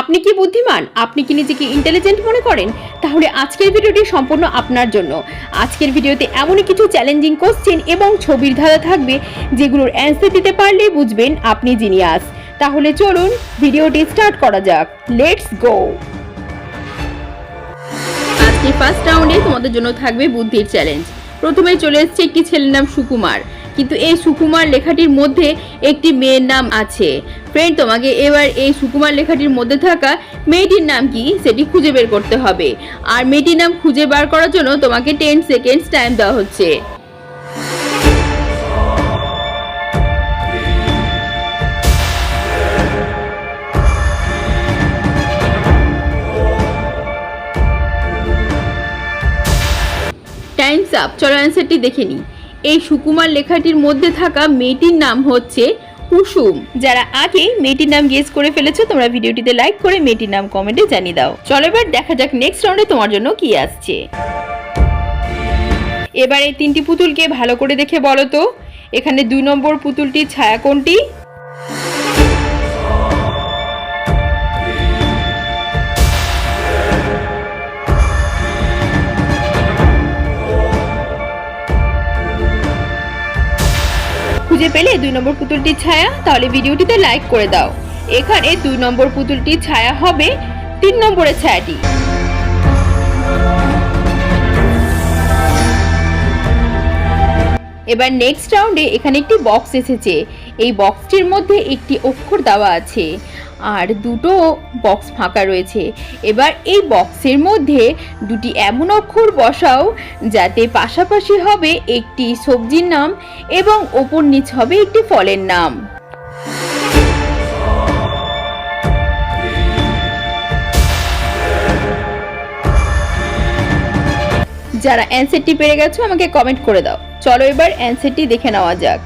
আপনি কি বুদ্ধিমান? আপনি কি নিজেকে ইন্টেলিজেন্ট মনে করেন? তাহলে আজকের ভিডিওটি সম্পূর্ণ আপনার জন্য। আজকের ভিডিওতে এমনই কিছু চ্যালেঞ্জিং কোশ্চেন এবং ছবির ধারা থাকবে, যেগুলোর অ্যান্সার দিতে পারলে বুঝবেন আপনি জিনিয়াস তাহলে চলুন ভিডিওটি স্টার্ট করা যাক। লেটস গো আজকে ফার্স্ট রাউন্ডে তোমাদের জন্য থাকবে বুদ্ধির চ্যালেঞ্জ প্রথমে চলে এসেছে একটি ছেলের নাম সুকুমার। কিন্তু এই সুকুমার লেখাটির মধ্যে একটি মেয়ের নাম আছে। ফ্রেন্ড তোমাকে এবার এই সুকুমার লেখাটির মধ্যে থাকা মেয়েটির নাম কি সেটি খুঁজে বের করতে হবে। আর মেয়েটির নাম খুঁজে বার করার জন্য তোমাকে টেন সেকেন্ডস টাইম দেওয়া হচ্ছে। টাইমস আপ চলো অ্যান্সারটি দেখে নিই। এই সুকুমার লেখাটির মধ্যে থাকা মেয়েটির নাম হচ্ছে কুসুম। যারা আগে মেয়েটির নাম গেস করে ফেলেছো, তোমরা ভিডিওটিতে লাইক করে মেয়েটির নাম কমেন্টে জানিয়ে দাও। চলো এবার দেখা যাক নেক্সট রাউন্ডে তোমার জন্য কি আসছে। এবার এই তিনটি পুতুলকে ভালো করে দেখে বলো তো। এখানে দুই নম্বর পুতুলটির ছায়া কোনটি? পেলে দুই নম্বর পুতুলটির ছায়া, তাহলে ভিডিওটিতে লাইক করে দাও। এখানে দুই নম্বর পুতুলটির ছায়া হবে, তিন নম্বরের ছায়াটি। এবার নেক্সট রাউন্ডে এখানে একটি বক্স এসেছে। এই বক্সটির মধ্যে একটি অক্ষর দেওয়া আছে। আর দুটো বক্স ফাঁকা রয়েছে। এবার এই বক্সের মধ্যে দুটি এমন অক্ষর বসাও যাতে পাশাপাশি হবে একটি সবজির নাম এবং ওপর নিচ হবে একটি ফলের নাম। যারা অ্যান্সারটি পেরে গেছো, আমাকে কমেন্ট করে দাও। চলো এবার অ্যান্সারটি দেখে নেওয়া যাক।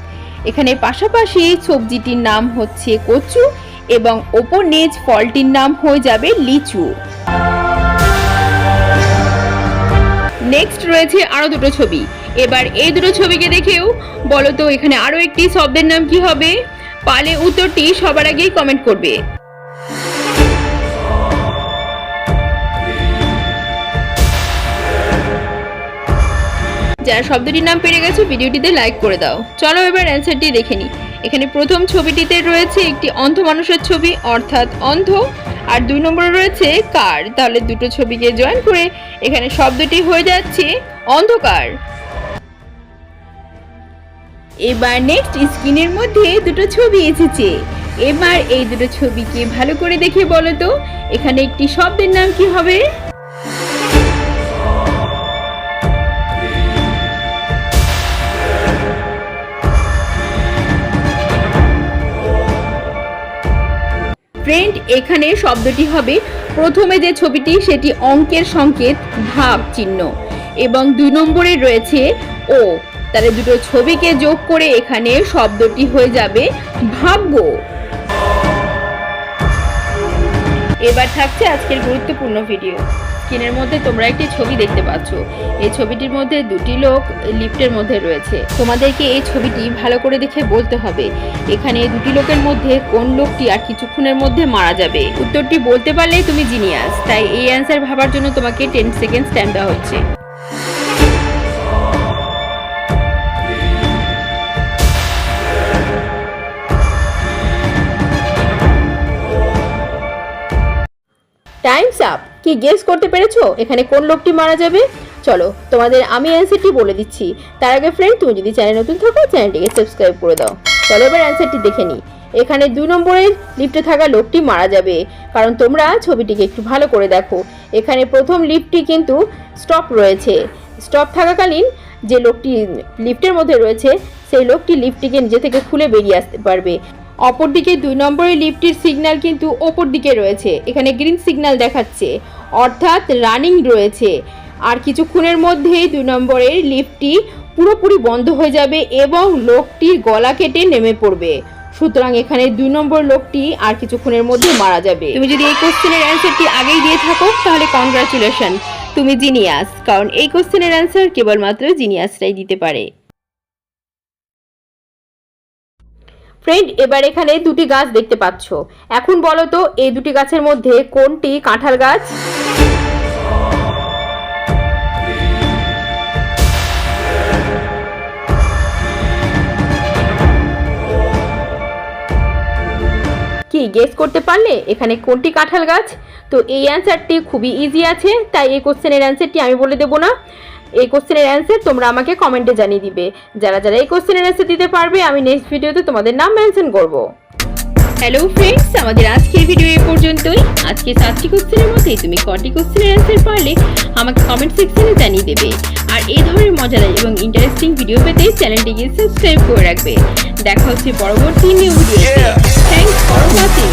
এখানে পাশাপাশি সবজিটির নাম হচ্ছে কচু এবং ওপর নিচ ফলটির নাম হয়ে যাবে লিচু। নেক্সট রয়েছে আরও দুটো ছবি। এবার এই দুটো ছবিকে দেখেও বলো তো, এখানে আরও একটি শব্দের নাম কি হবে? পালে উত্তরটি সবার আগেই কমেন্ট করবে। যারা শব্দটির নাম পেরে গেছো, ভিডিওটিতে লাইক করে দাও। চলো এবার অ্যান্সারটি দেখে নিই। এখানে প্রথম ছবিটিতে রয়েছে একটি অন্ধ মানুষের ছবি, অর্থাৎ অন্ধ। আর দুই নম্বরে রয়েছে কার। তাহলে দুটো ছবিকে জয়েন করে এখানে শব্দটি হয়ে যাচ্ছে অন্ধকার। এবার নেক্সট স্ক্রিনের মধ্যে দুটো ছবি এসেছে। এবার এই দুটো ছবিকে ভালো করে দেখে বলো তো, এখানে একটি শব্দের নাম কি হবে? এখানে শব্দটি হবে, প্রথমে যে ছবিটি, সেটি অঙ্কের সংকেত, ভাব চিহ্ন। এবং দুই নম্বরে রয়েছে, ও। তাহলে দুটো ছবিকে যোগ করে এখানে শব্দটি হয়ে যাবে, ভাগ্য। এবার থাকছে আজকের গুরুত্বপূর্ণ ভিডিও। স্ক্রিনের মধ্যে তোমরা একটি ছবি দেখতে পাচ্ছ। এই ছবিটির মধ্যে দুটি লোক লিফটের মধ্যে রয়েছে। তোমাদেরকে এই ছবিটি ভালো করে দেখে বলতে হবে, এখানে দুটি লোকের মধ্যে কোন লোকটি আর কিছুক্ষণের মধ্যে মারা যাবে। উত্তরটি বলতে পারলে তুমি জিনিয়াস তাই এই অ্যান্সার ভাবার জন্য তোমাকে টেন সেকেন্ড টাইম দেওয়া হচ্ছে। টাইমস আপ কি গেস করতে পেরেছ? এখানে কোন লোকটি মারা যাবে? চলো, তোমাদের আমি অ্যান্সারটি বলে দিচ্ছি। তার আগে ফ্রেন্ড তুমি যদি চ্যানেল নতুন থাকো চ্যানেলটিকে সাবস্ক্রাইব করে দাও। চলো, এবার অ্যান্সারটি দেখে নিই। এখানে দুই নম্বরের লিফটে থাকা লোকটি মারা যাবে। কারণ তোমরা ছবিটিকে একটু ভালো করে দেখো। এখানে প্রথম লিফটটি কিন্তু স্টপ রয়েছে। স্টপ থাকাকালীন যে লোকটি লিফটের মধ্যে রয়েছে, সেই লোকটি লিফটটিকে নিজে থেকে খুলে বেরিয়ে আসতে পারবে। অপরদিকে দুই নম্বরের লিফটটির সিগন্যাল কিন্তু ওপর দিকে রয়েছে। এখানে গ্রিন সিগন্যাল দেখাচ্ছে। অর্থাৎ রানিং রয়েছে। আর কিছুক্ষণের মধ্যেই দুই নম্বরের লিফটটি পুরোপুরি বন্ধ হয়ে যাবে এবং লোকটির গলা কেটে নেমে পড়বে। সুতরাং এখানে দুই নম্বর লোকটি আর কিছুক্ষণের মধ্যে মারা যাবে। তুমি যদি এই কোশ্চেনের অ্যান্সারটি আগেই দিয়ে থাকো, তাহলে কংগ্রাচুলেশন তুমি জিনিয়াস, কারণ এই কোশ্চেনের অ্যান্সার কেবলমাত্র জিনিয়াসরাই দিতে পারে। ফ্রেন্ড এবার এখানে দুটি গাছ দেখতে পাচ্ছ। এখন বলো তো, এই দুটি গাছের মধ্যে কোনটি কাঁঠাল গাছ? কি গেস করতে পারলে? এখানে কোনটি কাঁঠাল গাছ? তো এই অ্যান্সারটি খুবই ইজি আছে, তাই এই কোশ্চেনের অ্যান্সারটি আমি বলে দেবো না। এই কোশ্চেনের অ্যান্সার তোমরা আমাকে কমেন্টে জানিয়ে দিবে। যারা যারা এই কোশ্চেনের অ্যান্সার দিতে পারবে আমি নেক্সট ভিডিওতে তোমাদের নাম মেনশন করব। হ্যালো ফ্রেন্ডস আমাদের আজকের ভিডিও এই পর্যন্তই। আজকে সাতটি কোশ্চেনের মধ্যে তুমি কটি কোশ্চেনের অ্যান্সার পারলে আমাকে কমেন্ট সেকশনে জানিয়ে দেবে। আর এই ধরনের মজাদার এবং ইন্টারেস্টিং ভিডিও পেতে চ্যানেলটিকে সাবস্ক্রাইব করে রাখবে। দেখা হচ্ছে পরবর্তী নিউ ভিডিওতে থ্যাংকস ফর ওয়াচিং